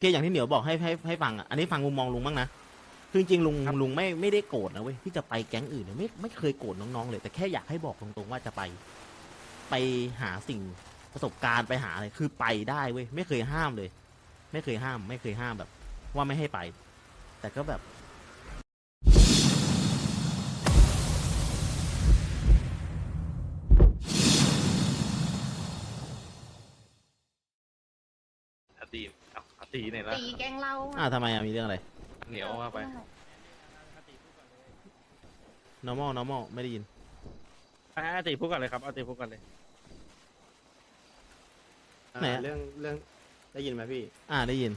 เพียงอย่างที่เหนียวบอกให้ให้ให้ฟังอะอันนี้ฟังมุมมองลุงบ้างนะคือจริงๆลุงลุงไม่ไม่ได้โกรธนะเว้ยที่จะไปแก๊งอื่นเนี่ยไม่ไม่เคยโกรธน้องๆเลย แต่แค่อยากให้บอกตรงๆว่าจะไป ไปหาสิ่งประสบการณ์ไปหาอะไรคือไปได้เว้ยไม่เคยห้ามเลย ไม่เคยห้าม ไม่เคยห้ามแบบ ว่าไม่ให้ไป แต่ก็แบบ ตีเอาอาตีเนี่ยละตีแกงเราอ้าทำไมอะมีเรื่องอะไร เหนียวว่าไป normal normal ไม่ได้ยิน อะอาติพูดก่อนเลยครับอาติพูดก่อนเลย อ่าไหนอะ เรื่องเรื่องได้ยินไหมพี่ อ่าได้ยิน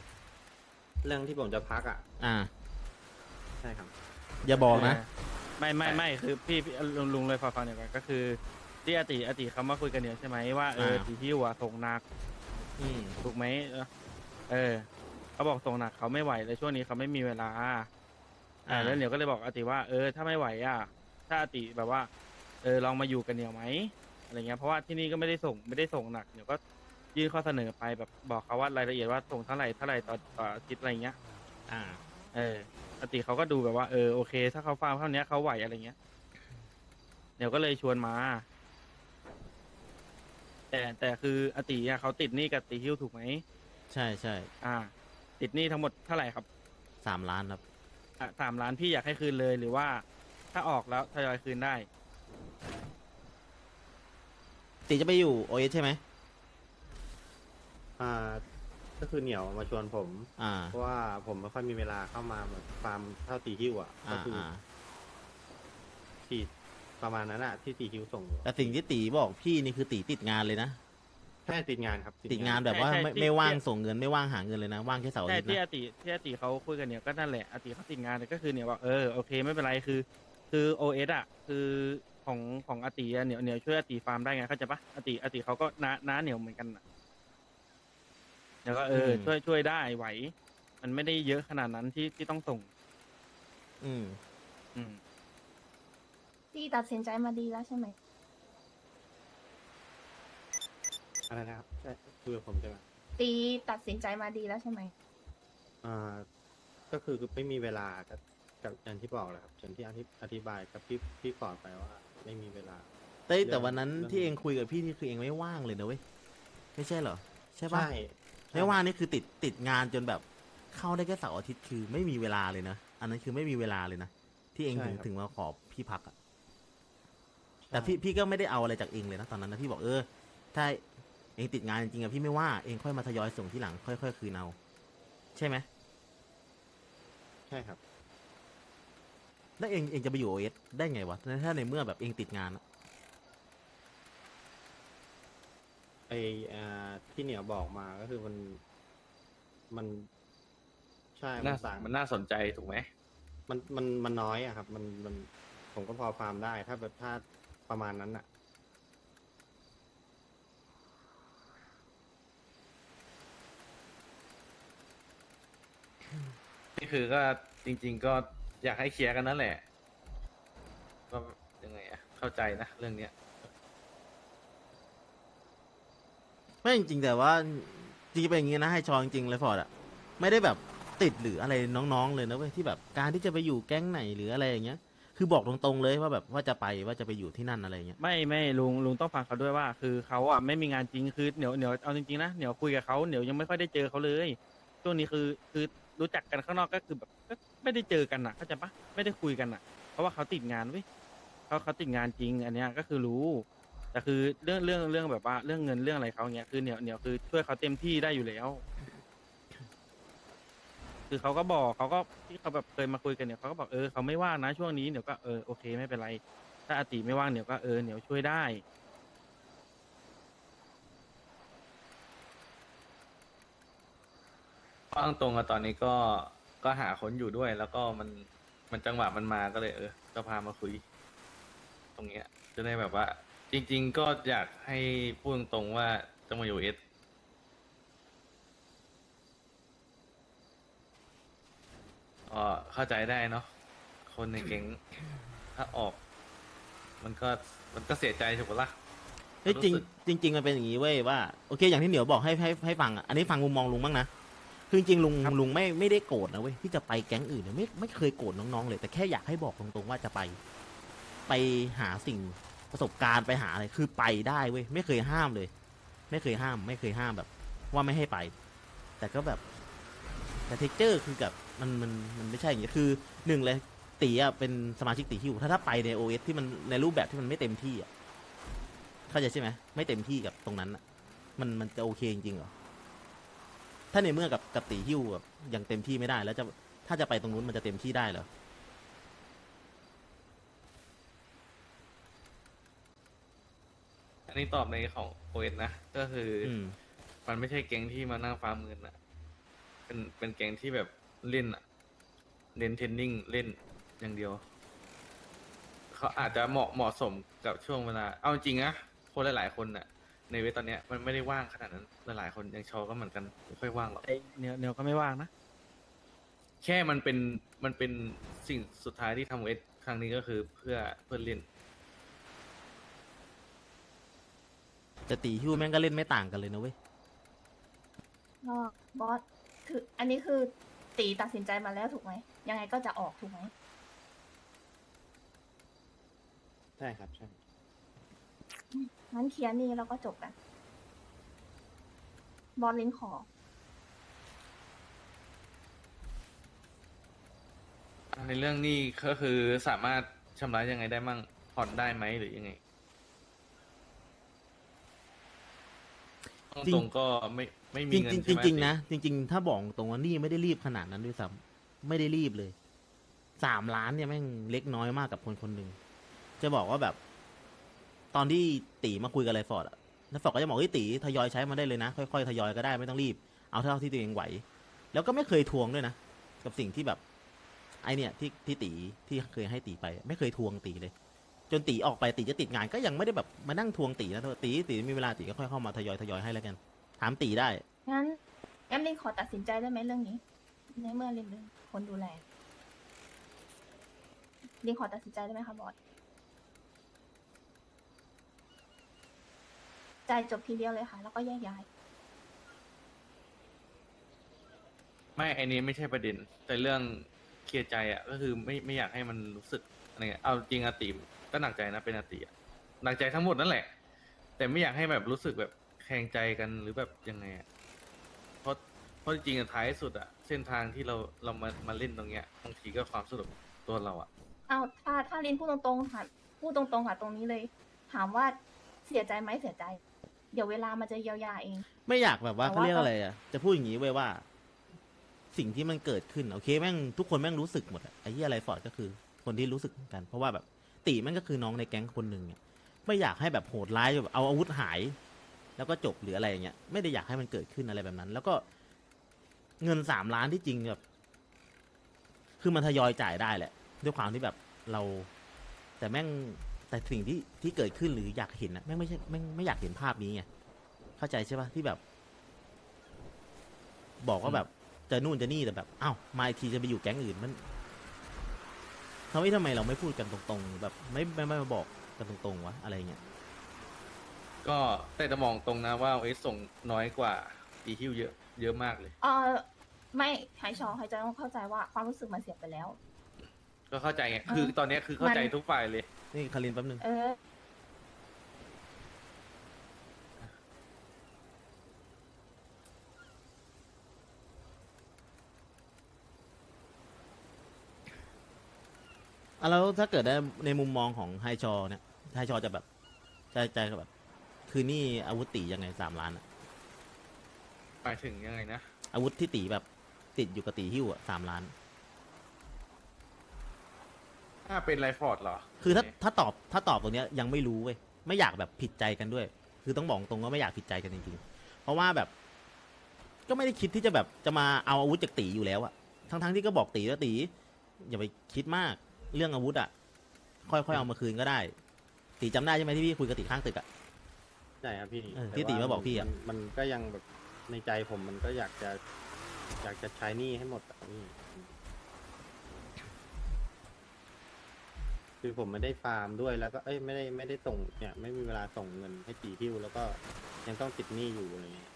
เรื่องที่ผมจะพักอะ อ่า ใช่ครับ อย่าบอกนะ ไม่ไม่ไม่คือพี่พี่ลุงลุงเลยฟังฟังเดี๋ยวก่อนก็คือที่อาติอาติเขามาคุยกันเนี่ยใช่ไหมว่าเอออา ตีที่หัวส่งหนัก อืมถูกไหมเออเออเขาบอกส่งหนักเขาไม่ไหวเลยช่วงนี้เขาไม่มีเวลาอ่า แล้วเหนียวก็เลยบอกอาติว่าเออถ้าไม่ไหวอะ ถ้าอาติแบบว่า เออลองมาอยู่กันเหนียวไหมอะไรเงี้ยเพราะว่าที่นี่ก็ไม่ได้ส่งไม่ได้ส่งหนักเดี๋ยวก็ยื่นข้อเสนอไปแบบบอกเขาว่ารายละเอียดว่าส่งเท่าไหร่เท่าไหร่ต่อต่ออาทิตย์อะไรเงี้ย อ่า เออปกติเขาก็ดูแบบว่าเออโอเค ถ้าเขาฟาร์มเท่านี้เขาไหวอะไรเงี้ยเดี๋ยวก็เลยชวนมา แต่แต่คืออติอะเขาติดหนี้กับตีฮิ้วถูกไหมใช่ใช่อ่า ติดหนี้ทั้งหมดเท่าไหร่ครับสามล้านครับ อะสามล้านพี่อยากให้คืนเลยหรือว่า ถ้าออกแล้วทยอยคืนได้ตีจะไปอยู่โอเอใช่ไหมอ่าก็คือเหนียวมาชวนผม อ่า เพราะว่าผมไม่ค่อยมีเวลาเข้ามาแบบฟาร์มเท่าตีฮิ้วอะก็อ่าคือออ่าที่ ประมาณนั้นอะที่ตีฮิ้วส่งอยู่แต่สิ่งที่ตีบอกพี่นี่คือตีติดงานเลยนะ แค่ติดงานครับติดงานแบบว่าใช่ใช่ไม่ที่ ไม่ว่างที่ส่งเงินไม่ว่างหาเงินเลยนะ ว่างแค่เสาร์อาใช่ทิตย์ที่นะอติที่อติเขาคุยกันเนี่ยก็นั่นแหละอติเขาติดงานเนี่ยก็คือเนี่ยว่าเออโอเคไม่เป็นไรคือ คือโอเอสอะคือของของอติอะเหนียวเหนียวช่วยอติฟาร์มได้ไงเข้าใจปะอติอติเขาก็น้าน้าเหนียวเหมือนกันน่ะเดี๋ยวก็เออช่วยช่วยได้ไหว มันไม่ได้เยอะขนาดนั้นที่ที่ต้องส่ง อืม อืม ตีตัดสินใจมาดีแล้วใช่ไหม อะไรนะครับใช่คุยกับผมใช่ไหมตีตัดสินใจมาดีแล้วใช่ไหม อ่า ก็คือไม่มีเวลากับกับอย่างที่บอกแหละครับอย่างที่อธิอธิบายกับพี่พี่ก่อนไปว่า ไม่มีเวลาแต่เรื่องแต่วันนั้นเรื่อง ที่เองคุยกับพี่นี่คือเองไม่ว่างเลยนะเว้ยไม่ใช่เหรอใช่ปะใช่ไม่ว่างนี่คือติดติดงานจนแบบเข้าได้แค่เสาร์อาทิตย์คือไม่มีเวลาเลยนะอันนั้นคือไม่มีเวลาเลยนะที่เองถึงถึงมาขอพี่พักอะ แต่พี่พี่ก็ไม่ได้เอาอะไรจากเองเลยนะตอนนั้นนะพี่บอกเออ ถ้าเองติดงานจริงๆอะพี่ไม่ว่าเองค่อยมาทยอยส่งที่หลังค่อยๆคืนเอาใช่ไหมใช่ครับ แล้วเองเองจะไปอยู่โอเอสได้ไงวะถ้าในเมื่อแบบเองติดงานอะไออ่าที่เหนียวบอกมาก็คือมันมันใช่มัน่านต่างมันน่าสนใจถูกไหมมันมันมันน้อยอะครับ มันมันผมก็พอฟาร์มได้ ถ้าแบบถ้า ประมาณนั้นอะนี่คือก็จริง ๆ ก็อยากให้เคลียร์กันนั่นแหละ ก็ยังไงอะเข้าใจนะเรื่องเนี้ย ไม่จริงๆแต่ว่าจริงๆเป็นอย่างงี้นะให้ชอจริงๆเลยฟอร์ดอะไม่ได้แบบติดหรืออะไรน้องๆเลยนะเว้ยที่แบบการที่จะไปอยู่แก๊งไหนหรืออะไรอย่างเงี้ย คือบอกตรงๆเลยว่าแบบว่าจะไปว่าจะไปอยู่ที่นั่นอะไรเงี้ย ไม่ไม่ลุงลุงต้องฟังเขาด้วยว่า คือเขาอะไม่มีงานจริงคือเหนียวเหนียวเอาจริงๆนะเหนียวคุยกับเขาเหนียวยังไม่ค่อยได้เจอเขาเลยช่วงนี้คือคือรู้จักกันข้างนอกก็คือแบบก็ไม่ได้เจอกันอะเข้าใจปะไม่ได้คุยกันอะ เพราะว่าเขาติดงานเว้ยเขาเขาติดงานจริง อันเนี้ยก็คือรู้แต่คือเรื่องเรื่องเรื่องแบบว่าเรื่องเงินเรื่องอะไรเขาเนี้ยคือเหนียวเหนียวคือช่วยเขาเต็มที่ได้อยู่แล้ว คือเขาก็บอกเขาก็ที่เขาแบบเคยมาคุยกันเนี่ยเขาก็บอกเออเขาไม่ว่างนะช่วงนี้เดี๋ยวก็เออโอเคไม่เป็นไร ถ้าอาติไม่ว่างเดี๋ยวก็เออเดี๋ยวช่วยได้เพราะตรงๆอะตอนนี้ก็ก็หาคนอยู่ด้วย แล้วก็มันมันจังหวะมันมาก็เลยเออก็พามาคุย ตรงเนี้ย จะได้แบบว่า จริง ๆ ก็อยากให้พูดตรงๆว่าจะมาอยู่เอส ก็เข้าใจได้เนาะคนในเก่งถ้าออก มันก็มันก็เสียใจถูกปะล่ะเฮ้ยจริงรู้สึกจริง ๆ มันเป็นอย่างนี้เว้ยว่าโอเคอย่างที่เหนียวบอกให้ให้ให้ฟังอะอันนี้ฟังมุมมองลุงบ้างนะคคือจริงๆลุงครับลุงไม่ไม่ได้โกรธนะเว้ยที่จะไปแก๊งอื่นเนี่ยไม่ไม่เคยโกรธน้องๆเลย แต่แค่อยากให้บอกตรงๆว่าจะไป ไปหาสิ่งประสบการณ์ไปหาอะไรคือไปได้เว้ยไม่เคยห้ามเลย ไม่เคยห้าม ไม่เคยห้ามแบบ ว่าไม่ให้ไป แต่ก็แบบ แต่เท็กเจอร์คือกับมันมันมันไม่ใช่อย่างเงี้ยคือหนึ่งเลยตีอะเป็นสมาชิกตีฮิวถ้าถ้าไปในโอเอสที่มันในรูปแบบที่มันไม่เต็มที่อะเข้าใจใช่ไหมไม่เต็มที่กับตรงนั้นอะมันมันจะโอเคจริงๆเหรอถ้าในเมื่อกับกับตีฮิวแบบยังเต็มที่ไม่ได้ แล้วจะถ้าจะไปตรงนู้นมันจะเต็มที่ได้เหรออันนี้ตอบในของโอเอนะ ก็คือออืมมันไม่ใช่แก๊งที่มานั่งฟาร์มเงินอะ เป็นเป็นแก๊งที่แบบเล่นอะเน้นเทรนนิ่งเล่นอย่างเดียว เขาอาจจะเหมาะเหมาะสมกับช่วงเวลา เอาจริงนะคนหลายๆคนน่ะ ในเวทตอนเนี้ยมันไม่ได้ว่างขนาดนั้นหลายๆคนยังชอก็เหมือนกันไม่ค่อยว่างหรอกไอ้เหนียวเหนียวก็ไม่ว่างนะ แค่มันเป็นมันเป็นสิ่งสุดท้ายที่ทำเวทครั้งนี้ก็คือเพื่อเพื่อเล่น แต่ตีฮิวแม่งก็เล่นไม่ต่างกันเลยนะเว้ยก็บอส คือ อันนี้คือตีตัดสินใจมาแล้วถูกไหม ยังไงก็จะออกถูกไหม ใช่ครับใช่งั้นเคลียร์หนี่แล้วก็จบกัน บอสลินขอ ในเรื่องนี้ก็คือสามารถชำระยังไงได้มั่งผ่อนได้ไหมหรือยังไง จริง ตรงๆก็ไม่ไม่มีจริงเงินจริงใช่ไหมจริงๆนะจริง ๆ ถ้าบอกตรงว่านี่ไม่ได้รีบขนาดนั้นด้วยซ้ำไม่ได้รีบเลยสามล้านเนี่ยแม่งเล็กน้อยมากกับคนคนหนึ่งจะบอกว่าแบบ ตอนที่ตีมาคุยกับไรฟอร์ดอะไรฟอร์ดก็จะบอกว่าตีทยอยใช้มาได้เลยนะ ค่อยๆทยอยก็ได้ไม่ต้องรีบ เอาเท่าที่ตัวเองไหว แล้วก็ไม่เคยทวงด้วยนะกับสิ่งที่แบบ ไอเนี่ยที่ที่ตีที่เคยให้ตีไป ไม่เคยทวงตีเลย จนตีออกไปตีจะติดงานก็ยังไม่ได้แบบมานั่งทวงตีนะตีตีมีเวลาตีก็ค่อยเข้ามาทยอยทยอยให้แล้วกัน ถามตีได้ งั้นงั้นลินขอตัดสินใจได้ไหมเรื่องนี้ ในเมื่อลินเป็นคนดูแลลินขอตัดสินใจได้ไหมคะบอสใจายจบทีเดียวเลยค่ะ แล้วก็แยกย้าย ไม่ไอันนี้ไม่ใช่ประเด็น แต่เรื่องเคลียร์ใจอะ ก็คือไม่ไม่อยากให้มันรู้สึก อะไรเงี้ยเอาจริงอาติมก็หนักใจนะเป็นอาติอะหนักใจทั้งหมดนั่นแหละ แต่ไม่อยากให้แบบรู้สึกแบบแข่งใจกันหรือแบบยังไงอะเพราะเพราะจริงๆอะท้ายสุดอะเส้นทางที่เราเรามามาเล่นตรงเนี้ยบางทีก็ความสนุกตัวเราอะเอาถ้าถ้าลินพูดตรงๆค่ะพูดตรงๆค่ะตรงนี้เลย ถามว่าเสียใจไหมเสียใจ เดี๋ยวเวลามันจะเยียวยาเอง ไม่อยากแบบว่าแต่เขาว่าเรียกอะไรอะ จะพูดอย่างนี้ไว้ยว่า สิ่งที่มันเกิดขึ้น โอเคแม่งทุกคนแม่งรู้สึกหมดอะไอ้ที่อะไรฟอร์ดก็คือ คนที่รู้สึกเหมือนกัน เพราะว่าแบบตีแม่งก็คือน้องในแก๊งคนหนึ่งเนี่ยไม่อยากให้แบบโหดร้ายแบบเอาอาวุธหาย แล้วก็จบหรืออะไรอย่างเงี้ยไม่ได้อยากให้มันเกิดขึ้นอะไรแบบนั้น แล้วก็เงินสามล้านที่จริงแบบคือมันทยอยจ่ายได้แหละ ด้วยความที่แบบเรา แต่แม่งแต่สิ่งที่ที่เกิดขึ้นหรืออยากเห็นอะแม่งไม่ใช่แม่งไม่อยากเห็นภาพนี้ไงเข้าใจใช่ปะที่แบบ บอกว่าแบบจะนู่นจะนี่แต่แบบอ้าวมาอีกทีจะไปอยู่แก๊งอื่นมัน ทำไมทำไมเราไม่พูดกันตรงๆ แบบไม่ไม่ไม่มาบอกกันตรงๆวะอะไรเงี้ย ก็แต่จะมองตรงนะว่าเอสส่งน้อยกว่าอีฮิวเยอะเยอะมากเลย เออไม่หายชอหายใจต้องเข้าใจว่าความรู้สึกมันเสียไปแล้ว ก็เข้าใจไงคือตอนเนี้ยคือเข้าใจมันทุกฝ่ายเลย นี่คารินแป๊บนึง เออ อะแล้วถ้าเกิดได้ในมุมมองของไฮชอเนี่ยไฮชอจะแบบจะจะแบบ คือนี่อาวุธตียังไงสามล้านอะหมายถึงยังไงนะ อาวุธที่ตีแบบติดอยู่กับตีหิ้วอะสามล้าน ถ้าเป็นไรฟอร์ดเหรอคือถ้าถ้าตอบถ้าตอบตรงเนี้ยยังไม่รู้เว้ยไม่อยากแบบผิดใจกันด้วย คือต้องบอกตรงว่าไม่อยากผิดใจกันจริงๆ เพราะว่าแบบ ก็ไม่ได้คิดที่จะแบบจะมาเอาอาวุธจากตีอยู่แล้วอะทั้งทั้งๆที่ก็บอกตีว่าตี อย่าไปคิดมาก เรื่องอาวุธอะค่อยๆเอามาคืนก็ได้ ตีจำได้ใช่ไหมที่พี่คุยกับตีข้างตึกอะใช่ครับพี่เออแต่ที่ตีว่มาบอกพี่อะนมันก็ยังแบบในใจผมมันก็อยากจะ อยากจะใช้หนี้ให้หมดอะพี่คือผมไม่ได้ฟาร์มด้วยแล้วก็เอ้ยไม่ได้ไม่ได้ส่งเนี่ย ไม่มีเวลาส่งเงินให้ตีฮิ้วแล้วก็ยังต้องติดหนี้อยู่อะไรเงี้ย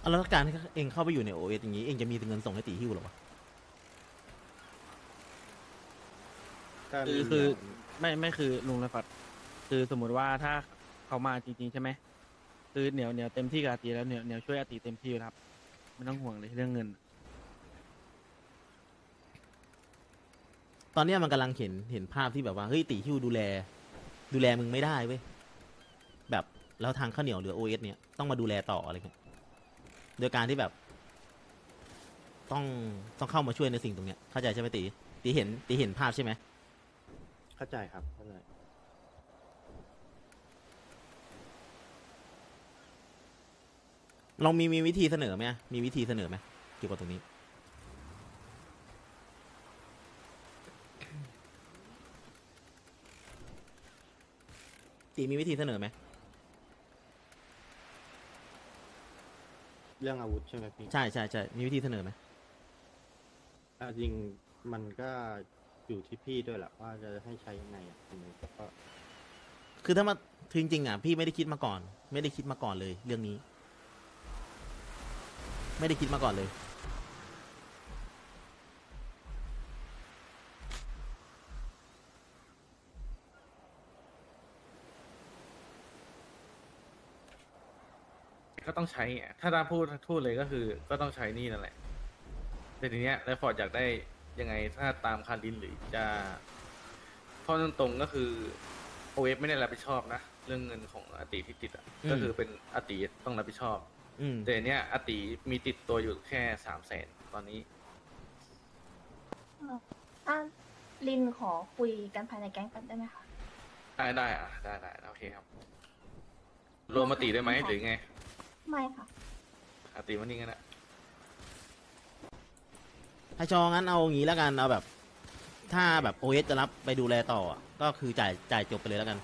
เอาแล้วการที่เองเข้าไปอยู่ในโอเอสอย่างนี้เองจะมีเงินส่งให้ตีฮิ้วเหรอวะ ก็คือมีคืออย่างไม่ไม่คือลุงนะฟัดคือสมมุติว่าถ้าเขามาจริงๆใช่ไหมคือเหนียวเหนียวเต็มที่กับอาตีแล้วเหนียวเหนียวช่วยอาตีเต็มที่อยู่แล้วครับไม่ต้องห่วงเลยเรื่องเงิน ตอนเนี้ยมันกำลังเห็นเห็นภาพที่แบบว่าเฮ้ยตีฮิ้วดูแล ดูแลมึงไม่ได้เว้ยแบบแล้วทางข้าวเหนียวหรือโอเอสเนี่ยต้องมาดูแลต่ออะไรเงี้ยโดยการที่แบบ ต้องต้องเข้ามาช่วยในสิ่งตรงเนี้ยเข้าใจใช่ไหมตีตีเห็นตีเห็นภาพใช่ไหม เข้าใจครับเข้าใจลองมีมีวิธีเสนอไหมอะมีวิธีเสนอไหมเกี่ยวกับตรงนี้ ตีมีวิธีเสนอไหมเรื่องอาวุธใช่ไหมพี่ใช่ใช่ใช่มีวิธีเสนอไหมอะจริงมันก็ อยู่ที่พี่ด้วยแหละว่าจะให้ใช้ยังไงอะอันนี้ก็คือถ้ามาคือจริงๆอะพี่ไม่ได้คิดมาก่อน ไม่ได้คิดมาก่อนเลย เรื่องนี้ ไม่ได้คิดมาก่อนเลย ก็ต้องใช้ไงถ้าตามพูดพูดเลยก็คือ ก็ต้องใช้นี่นั่นแหละแต่ทีเนี้ยแล้วฟอร์ดอยากได้ ยังไงถ้าตามคารินหรือจะเพราะตรงๆก็คือโอเอฟไม่ได้รับผิดชอบนะเรื่องเงินของอาติที่ติดอะอืมก็คือเป็นอาติต้องรับผิดชอบอืมแต่เนี้ยอาติมีติดตัวอยู่แค่สามแสนตอนนี้ถ้าลินขอคุยกันภายในแก๊งกันได้ไหมคะ ได้ได้อะได้ได้โอเคครับ รวมมาติได้ไหมหรือไงไม่ค่ะอาติวันนี้กันนะ ให้ชองั้นเอางี้แล้วกันเอาแบบ ถ้าแบบโอเอสจะรับไปดูแลต่ออะก็คือจ่ายจ่ายจบไปเลยแล้วกัน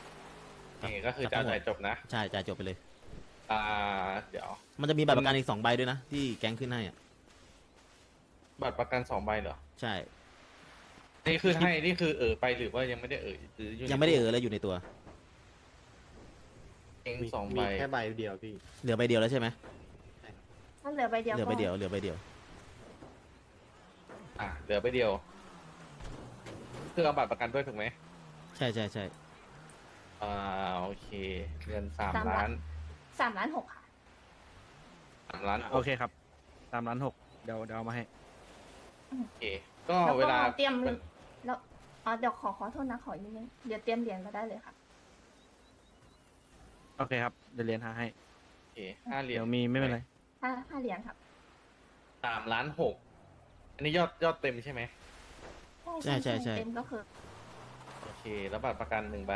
นี่ก็คือจะจ่ายจบนะ ใช่จ่ายจบไปเลย อ่า เดี๋ยว มันจะมีบัตรประกันอีกสองใบด้วยนะที่แก๊งขึ้นให้อะบัตรประกันสองใบเหรอ ใช่ นี่คือให้ นี่คือเออไปหรือว่ายังไม่ได้เออหรือในยังไม่ได้เออแล้วอยู่ในตัว เองมีสองมีใบแค่ใบเดียวพี่ เหลือใบเดียวแล้วใช่ไหมถ้าเหลือใบเดียวเหลือก็ใบเดียวเหลือใบเดียว อะเหลือใบเดียวคือเอาบัตรประกันด้วยถูกไหมใช่ใช่ใช่อ่าโอเคเงินสามล้านสามล้านหกค่ะ สามล้านโอเคครับตามร้านหกเดี๋ยวเดี๋ยวเอามาให้โอเค ก็แล้วเวก็ลาเตรียม แล้วอ๋อเดี๋ยวขอขอโทษนะขออีกนิดนึงเดี๋ยวเตรียมเหรียญมาได้เลยค่ะ โอเคครับ เดี๋ยวเรียนหาให้ โอเคห้าเหรียญเดี๋ยวมีไม่เป็นไร ห้าห้าเหรียญครับ สามล้านหก อันนี้ยอดยอดเต็มใช่ไหมใช่ใช่ใช่ เต็มก็คือโอเค แล้วบัตรประกันหนึ่งใบ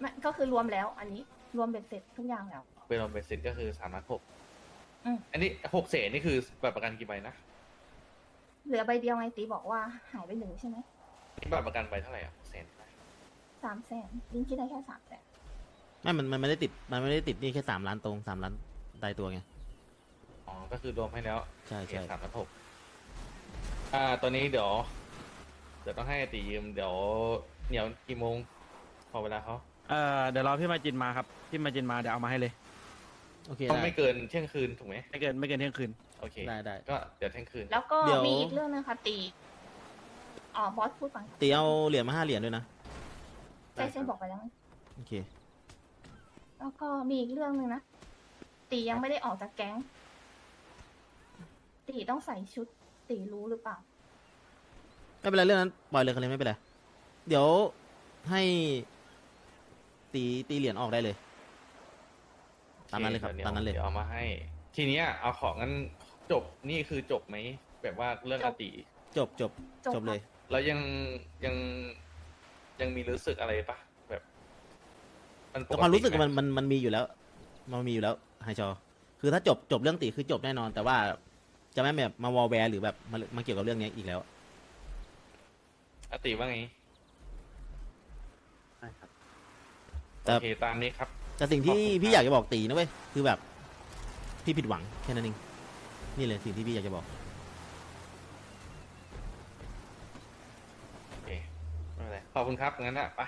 ไม่ก็คือรวมแล้ว อันนี้รวมเป็นเสร็จทุกอย่างแล้ว เป็นรวมเป็นสิทธิ์ก็คือสามล้านหกอืม อันนี้หกเศษนี่คือบัตรประกันกี่ใบนะเหลือใบเดียวไงตีบอกว่าหายไปหนึ่งใช่ไหมนี่บัตรประกันใบเท่าไหร่อะแสนสามแสนลินคิดได้แค่สามแสนไม่มันมันไม่ได้ติดมันไม่ได้ติดนี่แค่สามล้านตรงสามล้านตายตัวไงอ๋อก็คือรวมให้แล้วใช่โอเคใช่สามล้านหก อ่าตัวนี้เดี๋ยวเดี๋ยวต้องให้ตียืมเดี๋ยวเหนียวกี่โมงพอเวลาเขาเอ่อเดี๋ยวรอพี่มาจินมาครับพี่มาจินมาเดี๋ยวเอามาให้เลย โอเคต้องได้ไม่เกินเที่ยงคืนถูกไหมไม่เกินไม่เกินเที่ยงคืน โอเค ได้ได้ ก็เดี๋ยวเที่ยงคืน แล้วก็เดี๋ยว มีอีกเรื่องนึงค่ะตีอ๋อบอสพูดก่อนค่ะตีเอาเหรียญมาห้าเหรียญด้วยนะใช่ใช่บอกไปแล้วไงโอเคแล้วก็มีอีกเรื่องหนึ่งนะตียังไม่ได้ออกจากแก๊งตีต้องใส่ชุด ตีรู้หรือเปล่า ไม่เป็นไรเรื่องนั้นปล่อยเลยกันเลยไม่เป็นไรเดี๋ยวให้ตีตีเหรียญออกได้เลย ตามนั้นเลยครับดี๋วตามนั้นเลย ดี๋ยวเอามาให้ ทีเนี้ยเอาของงั้นจบนี่คือจบไหมแบบว่าเรื่องจอาบติจบจบจบจบเลย แล้วยังยังยังมีรู้สึกอะไรปะแบบ มันปแต่กความติรู้สึกไหมันมันมันมีอยู่แล้ว มันมีอยู่แล้วไฮจอ คือถ้าจบจบเรื่องตีคือจบแน่นอน แต่ว่า จะไม่แบบมาวอลแวร์หรือแบบมามาเกี่ยวกับเรื่องนี้อีกแล้วอาติว่าไงใช่ครับแต่ โอเคตามนี้ครับ แต่สิ่งที่ขอบคุณครับ พี่อยากจะบอกตีนะเว้ยคือแบบพี่ผิดหวังแค่นั้นเองนี่เลยสิ่งที่พี่อยากจะบอก โอเคไม่เป็นไรขอบคุณครับงั้นอะไป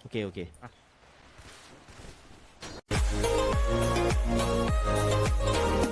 โอเค โอเคอะครับ